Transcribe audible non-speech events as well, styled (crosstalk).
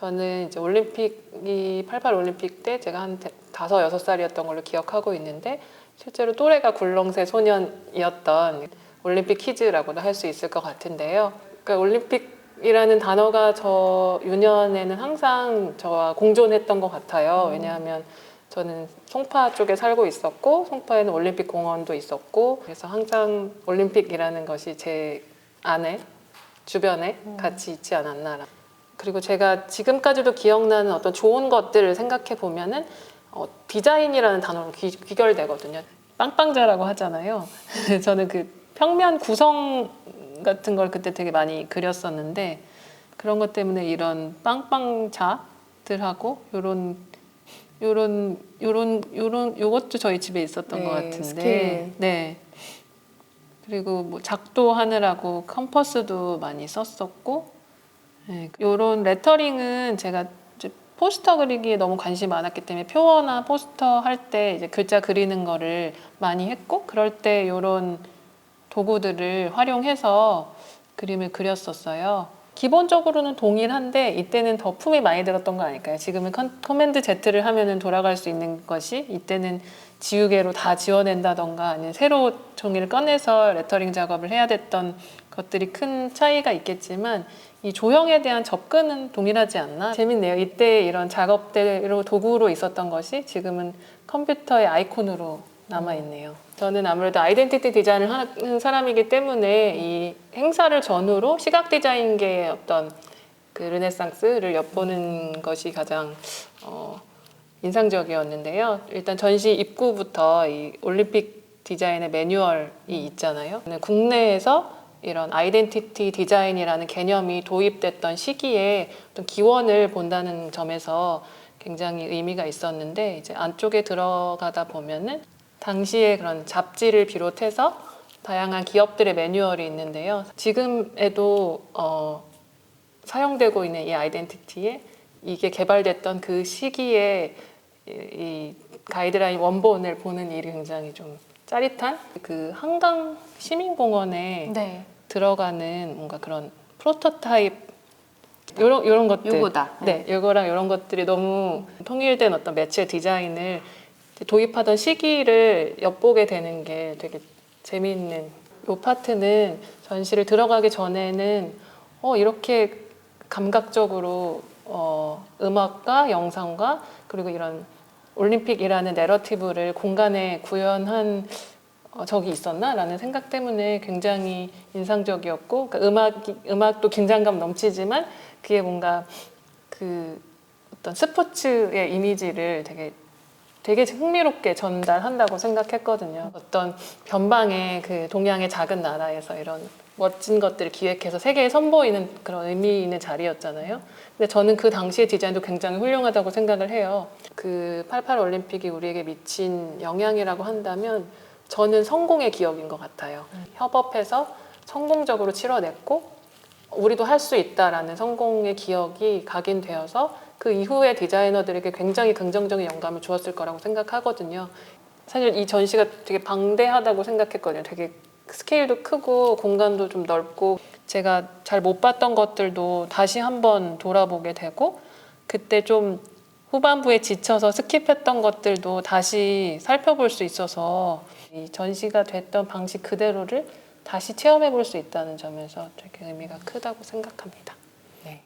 저는 이제 올림픽이 88 올림픽 때 제가 한 대- 다섯 여섯 살이었던 걸로 기억하고 있는데 실제로 또래가 굴렁쇠 소년이었던 올림픽 키즈라고도 할 수 있을 것 같은데요. 그러니까 올림픽이라는 단어가 저 유년에는 항상 저와 공존했던 것 같아요. 왜냐하면 저는 송파 쪽에 살고 있었고 송파에는 올림픽 공원도 있었고 그래서 항상 올림픽이라는 것이 제 안에 주변에 같이 있지 않았나. 그리고 제가 지금까지도 기억나는 어떤 좋은 것들을 생각해 보면은 어, 디자인이라는 단어로 귀, 귀결되거든요. 빵빵자라고 하잖아요. (laughs) 저는 그 평면 구성 같은 걸 그때 되게 많이 그렸었는데 그런 것 때문에 이런 빵빵자들하고 요런 요런 요런 요런 요것도 저희 집에 있었던 네, 것 같은데 스케일. 네 그리고 뭐 작도 하느라고 컴퍼스도 많이 썼었고 네, 요런 레터링은 제가 포스터 그리기에 너무 관심이 많았기 때문에 표어나 포스터 할 때 이제 글자 그리는 거를 많이 했고 그럴 때 요런 도구들을 활용해서 그림을 그렸었어요. 기본적으로는 동일한데 이때는 더 품이 많이 들었던 거 아닐까요? 지금은 컨- 커맨드 Z를 하면은 돌아갈 수 있는 것이 이때는 지우개로 다 지워낸다던가 아니면 새로 종이를 꺼내서 레터링 작업을 해야 됐던 것들이 큰 차이가 있겠지만 이 조형에 대한 접근은 동일하지 않나 재밌네요. 이때 이런 작업대로 도구로 있었던 것이 지금은 컴퓨터의 아이콘으로 남아 있네요. 저는 아무래도 아이덴티티 디자인을 하는 사람이기 때문에 이 행사를 전후로 시각 디자인계의 어떤 그 르네상스를 엿보는 것이 가장 어, 인상적이었는데요. 일단 전시 입구부터 이 올림픽 디자인의 매뉴얼이 있잖아요. 국내에서 이런 아이덴티티 디자인이라는 개념이 도입됐던 시기에 어떤 기원을 본다는 점에서 굉장히 의미가 있었는데 이제 안쪽에 들어가다 보면은 당시에 그런 잡지를 비롯해서 다양한 기업들의 매뉴얼이 있는데요. 지금에도 어, 사용되고 있는 이 아이덴티티에 이게 개발됐던 그 시기에 이, 이 가이드라인 원본을 보는 일이 굉장히 좀 짜릿한 그 한강 시민공원에 네. 들어가는 뭔가 그런 프로토타입 요런 요런 것들 요거다. 네, 요거랑 이런 것들이 너무 통일된 어떤 매체 디자인을 도입하던 시기를 엿보게 되는 게 되게 재미있는 요 파트는 전시를 들어가기 전에는 어 이렇게 감각적으로 어 음악과 영상과 그리고 이런 올림픽이라는 내러티브를 공간에 구현한 어, 적이 있었나라는 생각 때문에 굉장히 인상적이었고 그러니까 음악이, 음악도 긴장감 넘치지만 그게 뭔가 그 어떤 스포츠의 이미지를 되게 되게 흥미롭게 전달한다고 생각했거든요. 어떤 변방의 그 동양의 작은 나라에서 이런 멋진 것들을 기획해서 세계에 선보이는 그런 의미 있는 자리였잖아요. 근데 저는 그 당시의 디자인도 굉장히 훌륭하다고 생각을 해요. 그 88 올림픽이 우리에게 미친 영향이라고 한다면 저는 성공의 기억인 것 같아요. 협업해서 성공적으로 치러냈고 우리도 할 수 있다라는 성공의 기억이 각인되어서 그 이후에 디자이너들에게 굉장히 긍정적인 영감을 주었을 거라고 생각하거든요. 사실 이 전시가 되게 방대하다고 생각했거든요. 되게 스케일도 크고 공간도 좀 넓고 제가 잘 못 봤던 것들도 다시 한번 돌아보게 되고 그때 좀 후반부에 지쳐서 스킵했던 것들도 다시 살펴볼 수 있어서 이 전시가 됐던 방식 그대로를 다시 체험해 볼 수 있다는 점에서 되게 의미가 크다고 생각합니다. 네.